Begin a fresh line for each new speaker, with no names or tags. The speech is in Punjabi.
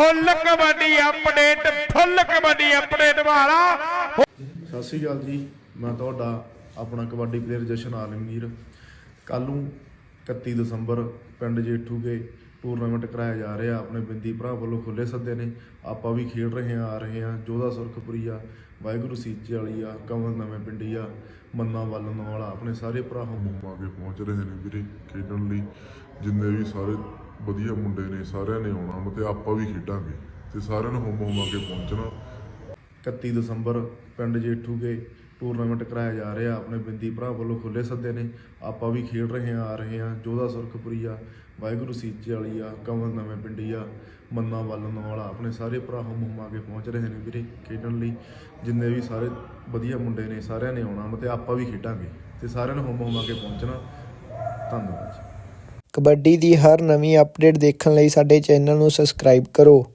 Full kabaddi update full kabaddi update ਵਾਲਾ।
ਸਤਿ ਸ਼੍ਰੀ ਅਕਾਲ ਜੀ ਮੈਂ ਤੁਹਾਡਾ ਆਪਣਾ ਕਬੱਡੀ ਪਲੇਅਰ ਜਸ਼ਨ ਆਲਮਗੀਰ। ਕੱਲ ਨੂੰ 31 ਦਸੰਬਰ ਪਿੰਡ ਜੇਠੂਗੇ ਟੂਰਨਾਮੈਂਟ ਕਰਾਇਆ ਜਾ ਰਿਹਾ। ਆਪਣੇ ਬਿੰਦੀ ਭਰਾ ਵੱਲੋਂ ਖੁੱਲੇ ਸੱਦੇ ਨੇ। ਆਪਾਂ ਵੀ ਖੇਡ ਰਹੇ ਹਾਂ ਆ ਰਹੇ ਹਾਂ। ਜੋਧਾ ਸੁਰਖਪੁਰੀ ਆ ਵਾਹਿਗੁਰੂ ਸੀਚੇ ਵਾਲੀ ਆ ਕਮਲ ਨਵੇਂ ਪਿੰਡੀ ਆ ਮੰਨਾ ਵੱਲਨ ਵਾਲਾ। ਆਪਣੇ ਸਾਰੇ ਭਰਾ
ਆ ਕੇ ਪਹੁੰਚ ਰਹੇ ਨੇ ਵੀਰੇ ਖੇਡਣ ਲਈ। ਜਿੰਨੇ ਵੀ ਸਾਰੇ ਵਧੀਆ ਮੁੰਡੇ ਨੇ, ਸਾਰਿਆਂ ਨੇ ਆਉਣਾ ਵਾ ਤੇ ਆਪਾਂ ਵੀ ਖੇਡਾਂਗੇ ਤੇ ਸਾਰਿਆਂ ਨੂੰ ਹੁਮ ਹੁਮਾ ਕੇ ਪਹੁੰਚਣਾ।
31 ਦਸੰਬਰ ਪਿੰਡ ਜੇਠੂਗੇ ਟੂਰਨਾਮੈਂਟ ਕਰਾਇਆ ਜਾ ਰਿਹਾ, ਆਪਣੇ ਬਿੰਦੀ ਭਰਾ ਵੱਲੋਂ ਖੁੱਲੇ ਸੱਦੇ ਨੇ, ਆਪਾਂ ਵੀ ਖੇਡ ਰਹੇ ਹਾਂ, ਆ ਰਹੇ ਹਾਂ, ਜੋਧਾ ਸੁਰਖਪੁਰੀ ਆ, ਵਾਹਿਗੁਰੂ ਸੀਚੇ ਵਾਲੀ ਆ ਕਮਲ ਨਵੇਂ ਪਿੰਡੀ ਆ, ਮੰਨਾ ਵੱਲਨ ਵਾਲਾ, ਆਪਣੇ ਸਾਰੇ ਭਰਾ ਹੁਮ ਹੁਮਾ ਕੇ ਪਹੁੰਚ ਰਹੇ ਨੇ ਵੀਰੇ ਖੇਡਣ ਲਈ, ਜਿੰਨੇ ਵੀ ਸਾਰੇ ਵਧੀਆ ਮੁੰਡੇ ਨੇ, ਸਾਰਿਆਂ ਨੇ ਆਉਣਾ ਵਾ ਤੇ ਆਪਾਂ ਵੀ ਖੇਡਾਂਗੇ ਤੇ ਸਾਰਿਆਂ ਨੂੰ ਹੁਮ ਹੁਮਾ ਕੇ ਪਹੁੰਚਣਾ, ਧੰਨਵਾਦ ਜੀ।
ਕਬੱਡੀ ਦੀ ਹਰ ਨਵੀਂ ਅਪਡੇਟ ਦੇਖਣ ਲਈ ਸਾਡੇ ਚੈਨਲ ਨੂੰ ਸਬਸਕ੍ਰਾਈਬ ਕਰੋ।